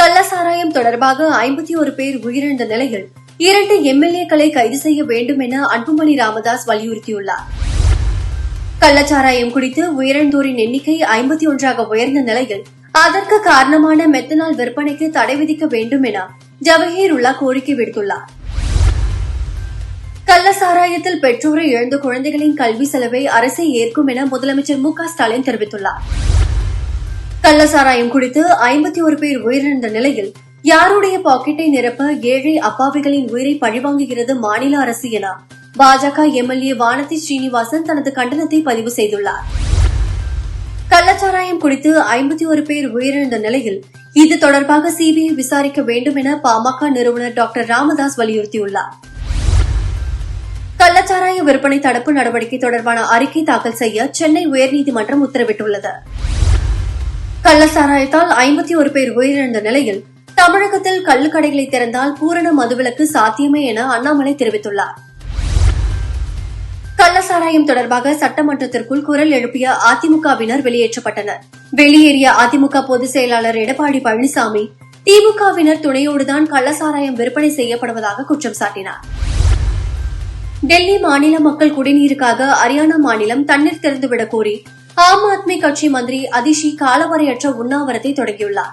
கள்ளசாராயம் தொடர்பாக ஐம்பத்தி ஒரு பேர் உயிரிழந்த நிலையில் இரண்டு எம்எல்ஏக்களை கைது செய்ய வேண்டும் என அன்புமணி ராமதாஸ் வலியுறுத்தியுள்ளார். கள்ளச்சாராயம் குடித்து உயிரிழந்தோரின் எண்ணிக்கை ஐம்பத்தி ஒன்றாக உயர்ந்த நிலையில் அதற்கு காரணமான மெத்தனால் விற்பனைக்கு தடை விதிக்க வேண்டும் என ஜவஹீர் உல்லா கோரிக்கை விடுத்துள்ளார். கள்ளசாராயத்தில் பெற்றோரை இழந்த குழந்தைகளின் கல்வி செலவை அரசே ஏற்கும் என முதலமைச்சர் மு க ஸ்டாலின் தெரிவித்துள்ளார். கள்ளசாராயம் குடித்து ஐம்பத்தி ஒரு பேர் உயிரிழந்த நிலையில் யாருடைய பாக்கெட்டை நிரப்ப ஏழை அப்பாவிகளின் உயிரை பழிவாங்குகிறது மாநில அரசு என பாஜக எம்எல்ஏ வானதி ஸ்ரீனிவாசன் தனது கண்டனத்தை பதிவு செய்துள்ளார். கள்ளச்சாராயம் குடித்து ஐம்பத்தி ஒரு பேர் உயிரிழந்த நிலையில் இது தொடர்பாக சிபிஐ விசாரிக்க வேண்டும் என பாமக நிறுவனர் டாக்டர் ராமதாஸ் வலியுறுத்தியுள்ளார். கள்ளச்சாராய விற்பனை தடுப்பு நடவடிக்கை தொடர்பான அறிக்கை தாக்கல் செய்ய சென்னை உயர்நீதிமன்றம் உத்தரவிட்டுள்ளது. கள்ளச்சாராயத்தால் ஐம்பத்தி ஒரு பேர் உயிரிழந்த நிலையில் தமிழகத்தில் கள்ளுக்கடைகளை திறந்தால் பூரண மதுவிலக்கு சாத்தியமே என அண்ணாமலை தெரிவித்துள்ளார். கள்ளசாராயம் தொடர்பாக சட்டமன்றத்திற்குள் குரல் எழுப்பிய அதிமுகவினர் வெளியேற்றப்பட்டனர். வெளியேறிய அதிமுக பொதுச் செயலாளர் எடப்பாடி பழனிசாமி திமுகவினர் துணையோடுதான் கள்ளசாராயம் விற்பனை செய்யப்படுவதாக குற்றம் சாட்டினார். டெல்லி மாநில மக்கள் குடிநீருக்காக ஹரியானா மாநிலம் தண்ணீர் திறந்துவிடக் கோரி ஆம் ஆத்மி கட்சி மந்திரி அதிஷி காலவரையற்ற உண்ணாவிரத்தை தொடங்கியுள்ளார்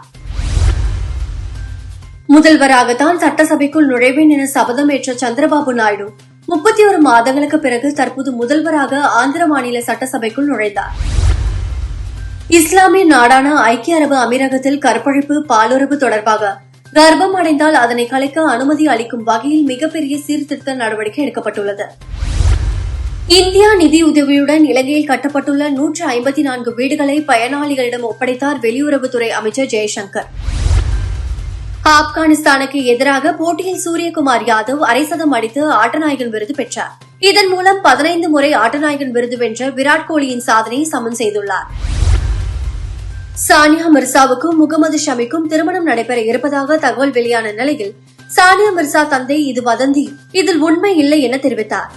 முதல்வராகத்தான் சட்டசபைக்குள் நுழைவேன் என சபதம் ஏற்ற சந்திரபாபு நாயுடு முப்பத்தி ஒரு மாதங்களுக்கு பிறகு தற்போது முதல்வராக ஆந்திர மாநில சட்டசபைக்குள் நுழைந்தார். இஸ்லாமிய நாடான ஐக்கிய அரபு அமீரகத்தில் கற்பழிப்பு பாலுறவு தொடர்பாக கர்ப்பம் அடைந்தால் அதனை கலைக்க அனுமதி அளிக்கும் வகையில் மிகப்பெரிய சீர்திருத்த நடவடிக்கை எடுக்கப்பட்டுள்ளது. இந்தியா நிதியுதவியுடன் இலங்கையில் கட்டப்பட்டுள்ள நூற்று ஐம்பத்தி நான்கு வீடுகளை பயனாளிகளிடம் ஒப்படைத்தார் வெளியுறவுத்துறை அமைச்சர் ஜெய்சங்கர். ஆப்கானிஸ்தானுக்கு எதிராக போட்டியில் சூரியகுமார் யாதவ் அரைசதம் அடித்து ஆட்டநாயகன் விருது பெற்றார். இதன் மூலம் பதினைந்து முறை ஆட்டநாயகன் விருது வென்ற விராட் கோலியின் சாதனையை சமன் செய்துள்ளார். சானியா மிர்சாவுக்கும் முகமது ஷமிக்கும் திருமணம் நடைபெற இருப்பதாக தகவல் வெளியான நிலையில் சானியா மிர்சா தந்தை இது வதந்தி இதில் உண்மை இல்லை என தெரிவித்தார்.